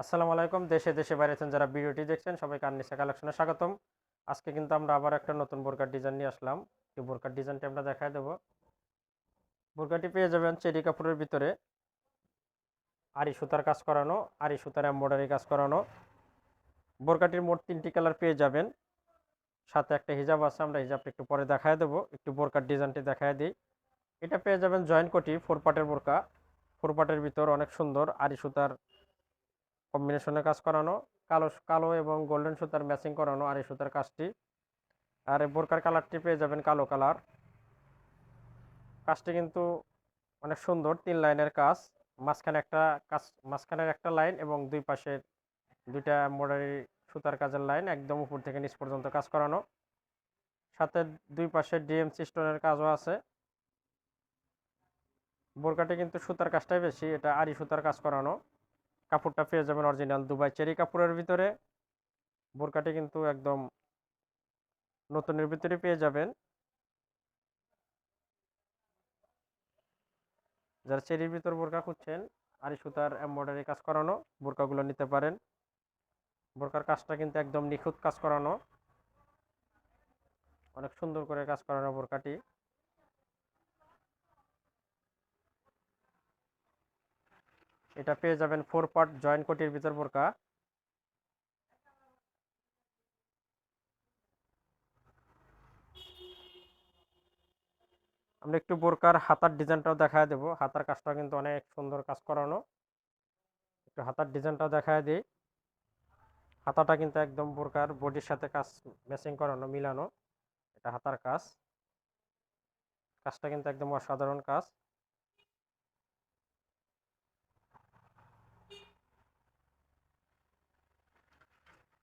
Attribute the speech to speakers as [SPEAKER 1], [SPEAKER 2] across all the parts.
[SPEAKER 1] আসসালামু আলাইকুম। দেশে দেশে বাইরে আছেন যারা ভিডিওটি দেখছেন, সবাইকে আননিসা কালেকশনে স্বাগতম। আজকে কিন্তু আমরা আবার একটা নতুন বোরকার ডিজাইন নিয়ে আসলাম। এই বোরকার ডিজাইনটি আমরা দেখায় দেব। বোরকাটি পেয়ে যাবেন চেরি কাপড়ের ভিতরে। আরি সুতার কাজ করানো আরি সুতার এম্বয়ডারি কাজ করানো। বোরকাটির মোট তিনটি কালার পেয়ে যাবেন। সাথে একটা হিজাব আছে, আমরা হিজাবটা একটু পরে দেখায় দেবো। একটু বোরকার ডিজাইনটি দেখায় দিই। এটা পেয়ে যাবেন জয়েন্ট কোটি, ফোর পার্টের বোরকা। ফোর পার্টের ভিতর অনেক সুন্দর আরি সুতার কম্বিনেশনে কাজ করানো, কালো কালো এবং গোল্ডেন সুতার ম্যাচিং করানো আর এই সুতার কাজটি। আর এই বোরকার কালারটি পেয়ে যাবেন কালো কালার কাজটি কিন্তু অনেক সুন্দর, তিন লাইনের কাজ। মাঝখানে একটা কাজ, মাঝখানের একটা লাইন এবং দুই পাশের দুইটা এম্বয়ডারি সুতার কাজের লাইন একদম উপর থেকে নিচ পর্যন্ত কাজ করানো। সাথে দুই পাশে ডিএমসি স্টোনের কাজও আছে। বোরকাটি কিন্তু সুতার কাজটাই বেশি, এটা আরি সুতার কাজ করানো। কাপড়টা পেয়ে যাবেন অরিজিনাল দুবাই চেরি কাপড়ের ভিতরে। বোরকাটি কিন্তু একদম নতুনের ভিতরে পেয়ে যাবেন। যারা চেরির ভিতর বোরকা খুঁজছেন আরি সুতার এম্বয়ডারি কাজ করানো, বোরকাগুলো নিতে পারেন। বোরকার কাজটা কিন্তু একদম নিখুঁত কাজ করানো। অনেক সুন্দর করে কাজ করানো বোরকাটি। এটা পেয়ে যাবেন ফোর পার্ট জয়েন্ট কোটির ভিতর বোরকা। আমরা একটু বোরকার হাতার ডিজাইনটাও দেখায় দেবো। হাতার কাজটাও কিন্তু অনেক সুন্দর কাজ করানো। একটু হাতার ডিজাইনটাও দেখায় দিই। হাতাটা কিন্তু একদম বোরকার বডির সাথে কাজ ম্যাচিং করানো, মিলানো। এটা হাতার কাজ। কাজটা কিন্তু একদম অসাধারণ কাজ।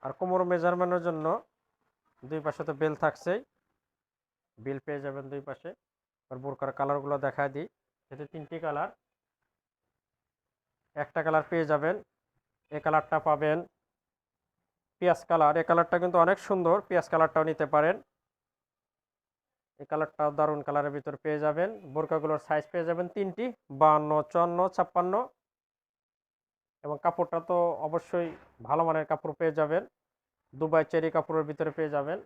[SPEAKER 1] আর কোমর মেজারমেন্টের জন্য দুই পাশে তো বেল থাকছেই। বেল পেয়ে যাবেন দুই পাশে। আর বোরকার কালারগুলো দেখা দিই। এতে তিনটি কালার, একটা কালার পেয়ে যাবেন এই কালারটা পাবেন পেঁয়াজ কালার। এই কালারটা কিন্তু অনেক সুন্দর, পেঁয়াজ কালারটাও নিতে পারেন। এই কালারটাও দারুণ কালারের ভিতর পেয়ে যাবেন। বোরকাগুলোর সাইজ পেয়ে যাবেন তিনটি বান্ন চুয়ান্ন, ছাপ্পান্ন। এবং কাপড়টা তো অবশ্যই ভালো মানের কাপড় পেয়ে যাবেন। দুবাই চেরি কাপড়ের ভিতরে পেয়ে যাবেন।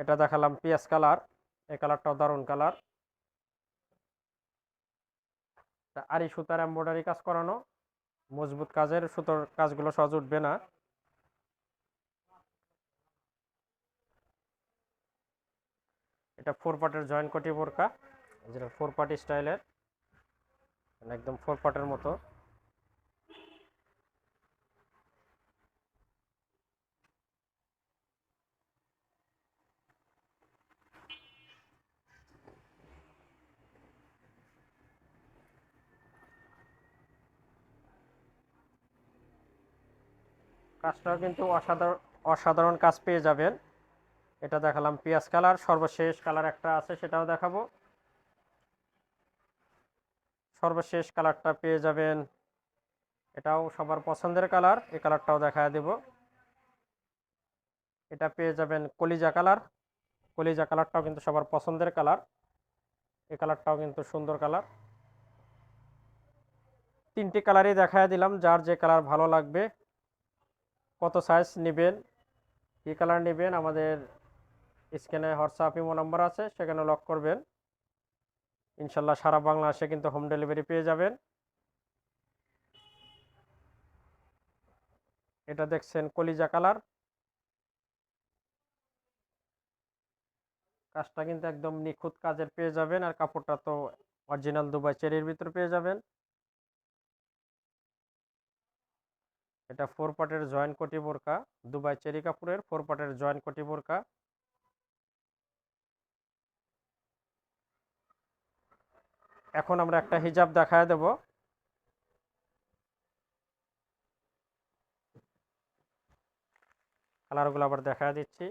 [SPEAKER 1] এটা দেখালাম পিয়াজ কালার, এই কালারটাও দারুণ কালার। আরি সুতার এম্বয়ডারি কাজ করানো। মজবুত কাজের সুতোর কাজগুলো সহজ উঠবে না। এটা ফোর পার্টের জয়েন্ট কোটি বোরকা, যেটা ফোর পার্টি স্টাইলের। একদম ফোর পার্টের মতো। কাজটাও কিন্তু অসাধারণ অসাধারণ কাজ পেয়ে যাবেন। এটা দেখালাম পেঁয়াজ কালার, সর্বশেষ কালার একটা আছে, সেটাও দেখাবো। সর্বশেষ কালারটা পেয়ে যাবেন। এটাও সবার পছন্দের কালার, এই কালারটাও দেখা দেব। এটা পেয়ে যাবেন কলিজা কালার, কলিজা কালারটাও কিন্তু সবার পছন্দের কালার। এই কালারটাও কিন্তু সুন্দর কালার। তিনটি কালারই দেখায় দিলাম, যার যে কালার ভালো লাগবে। কত সাইজ নেবেন? কী কালার নেবেন? আমাদের স্ক্যানে হোয়াটসঅ্যাপ ইমো নাম্বার আছে, সেখানে লক করবেন। ইনশাল্লাহ সারা বাংলা বাংলাদেশে কিন্তু হোম ডেলিভারি পেয়ে যাবেন। এটা দেখছেন কলিজা কালার কাজটা কিন্তু একদম নিখুঁত কাজের পেয়ে যাবেন, আর কাপড়টা তো অরিজিনাল দুবাই চেরির ভিতরে পেয়ে যাবেন। এটা ফোর পার্টের জয়েন্ট কোটি বোরকা, দুবাই চেরি কাপড়ের ফোর পার্টের জয়েন্ট কোটি বোরকা। এখন আমরা একটা হিজাব দেখায় দেব। কালারগুলো আবার দেখায় দিচ্ছি।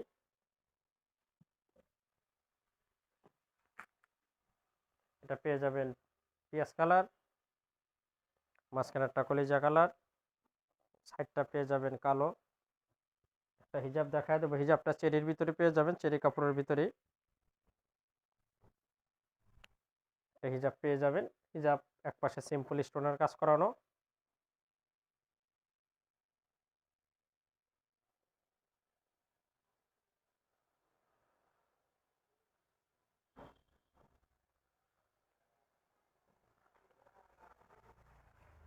[SPEAKER 1] এটা পেয়ে যাবেন পিয়াজ কালার, মাঝখানেরটা কলিজা কালার। সাইডটা পেয়ে যাবেন কালো। একটা হিজাব দেখায় দেবো। হিজাবটা চেরির ভিতরে পেয়ে যাবেন, চেরি কাপড়ের ভিতরে এই হিজাব পেয়ে যাবেন। হিজাব এক পাশে সিম্পল স্টোনের কাজ করানো।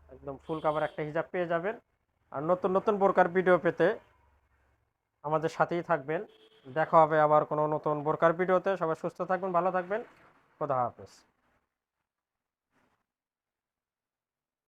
[SPEAKER 1] একদম ফুল কাভার একটা হিজাব পেয়ে যাবেন। আর নতুন নতুন বোরকার ভিডিও পেতে আমাদের সাথেই থাকবেন। দেখা হবে আবার কোনো নতুন বোরকার ভিডিওতে সবাই সুস্থ থাকবেন, ভালো থাকবেন। খোদা হাফেজ।